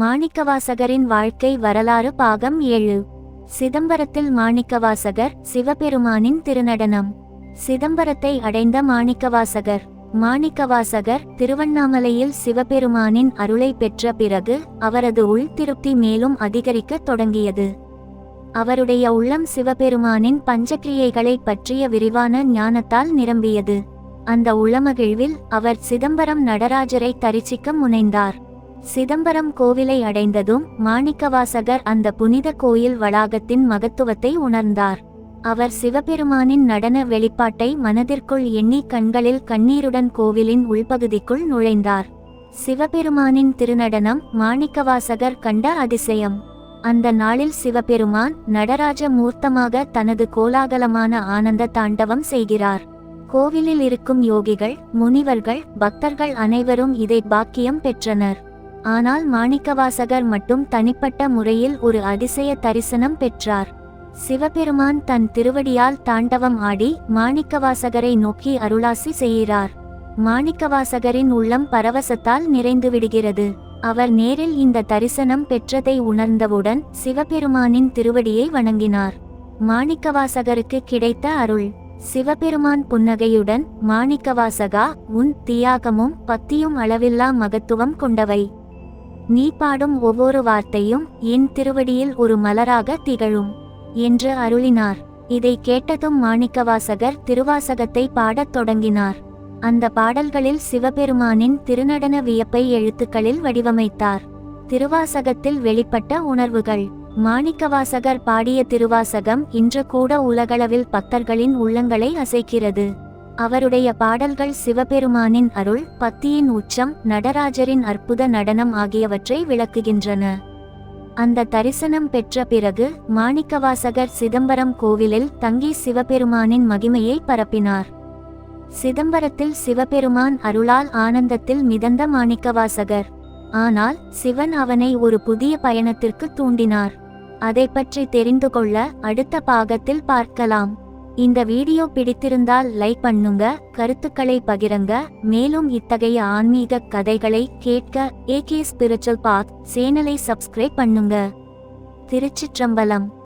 மாணிக்கவாசகரின் வாழ்க்கை வரலாறு பாகம் ஏழு. சிதம்பரத்தில் மாணிக்கவாசகர் சிவபெருமானின் திருநடனம். சிதம்பரத்தை அடைந்த மாணிக்கவாசகர். மாணிக்கவாசகர் திருவண்ணாமலையில் சிவபெருமானின் அருளை பெற்ற பிறகு அவரது உள் திருப்தி மேலும் அதிகரிக்கத் தொடங்கியது. அவருடைய உள்ளம் சிவபெருமானின் பஞ்சக்கிரியைகளை பற்றிய விரிவான ஞானத்தால் நிரம்பியது. அந்த உளமகிழ்வில் அவர் சிதம்பரம் நடராஜரை தரிசிக்க முனைந்தார். சிதம்பரம் கோவிலை அடைந்ததும் மாணிக்கவாசகர் அந்த புனித கோயில் வளாகத்தின் மகத்துவத்தை உணர்ந்தார். அவர் சிவபெருமானின் நடன வெளிப்பாட்டை மனதிற்குள் எண்ணி கண்களில் கண்ணீருடன் கோவிலின் உள்பகுதிக்குள் நுழைந்தார். சிவபெருமானின் திருநடனம் மாணிக்கவாசகர் கண்ட அதிசயம். அந்த நாளில் சிவபெருமான் நடராஜ மூர்த்தமாக தனது கோலாகலமான ஆனந்த தாண்டவம் செய்கிறார். கோவிலில் இருக்கும் யோகிகள் முனிவர்கள் பக்தர்கள் அனைவரும் இதை பாக்கியம் பெற்றனர். ஆனால் மாணிக்கவாசகர் மட்டும் தனிப்பட்ட முறையில் ஒரு அதிசய தரிசனம் பெற்றார். சிவபெருமான் தன் திருவடியால் தாண்டவம் ஆடி மாணிக்கவாசகரை நோக்கி அருளாசி செய்கிறார். மாணிக்கவாசகரின் உள்ளம் பரவசத்தால் நிறைந்துவிடுகிறது. அவர் நேரில் இந்த தரிசனம் பெற்றதை உணர்ந்தவுடன் சிவபெருமானின் திருவடியை வணங்கினார். மாணிக்கவாசகருக்கு கிடைத்த அருள். சிவபெருமான் புன்னகையுடன் மாணிக்கவாசகா உன் தியாகமும் பக்தியும் அளவில்லா மகத்துவம் கொண்டவை. நீ பாடும் ஒவ்வொரு வார்த்தையும் என் திருவடியில் ஒரு மலராக திகழும் என்று அருளினார். இதை கேட்டதும் மாணிக்கவாசகர் திருவாசகத்தை பாடத் தொடங்கினார். அந்த பாடல்களில் சிவபெருமானின் திருநடன வியப்பை எழுத்துக்களில் வடிவமைத்தார். திருவாசகத்தில் வெளிப்பட்ட உணர்வுகள். மாணிக்கவாசகர் பாடிய திருவாசகம் இன்று கூட உலகளவில் பக்தர்களின் உள்ளங்களை அசைக்கிறது. அவருடைய பாடல்கள் சிவபெருமானின் அருள் பத்தியின் உச்சம் நடராஜரின் அற்புத நடனம் ஆகியவற்றை விளக்குகின்றன. அந்த தரிசனம் பெற்ற பிறகு மாணிக்கவாசகர் சிதம்பரம் கோவிலில் தங்கி சிவபெருமானின் மகிமையை பரப்பினார். சிதம்பரத்தில் சிவபெருமான் அருளால் ஆனந்தத்தில் மிதந்த மாணிக்கவாசகர். ஆனால் சிவன் அவனை ஒரு புதிய பயணத்திற்கு தூண்டினார். அதை பற்றி தெரிந்து கொள்ள அடுத்த பாகத்தில் பார்க்கலாம். இந்த வீடியோ பிடித்திருந்தால் லைக் பண்ணுங்க கருத்துக்களை பகிரங்க மேலும் இத்தகைய ஆன்மீக கதைகளை கேட்க ஏகே ஸ்பிரிச்சுவல் பாத் சேனலை சப்ஸ்கிரைப் பண்ணுங்க. திருச்சிற்றம்பலம்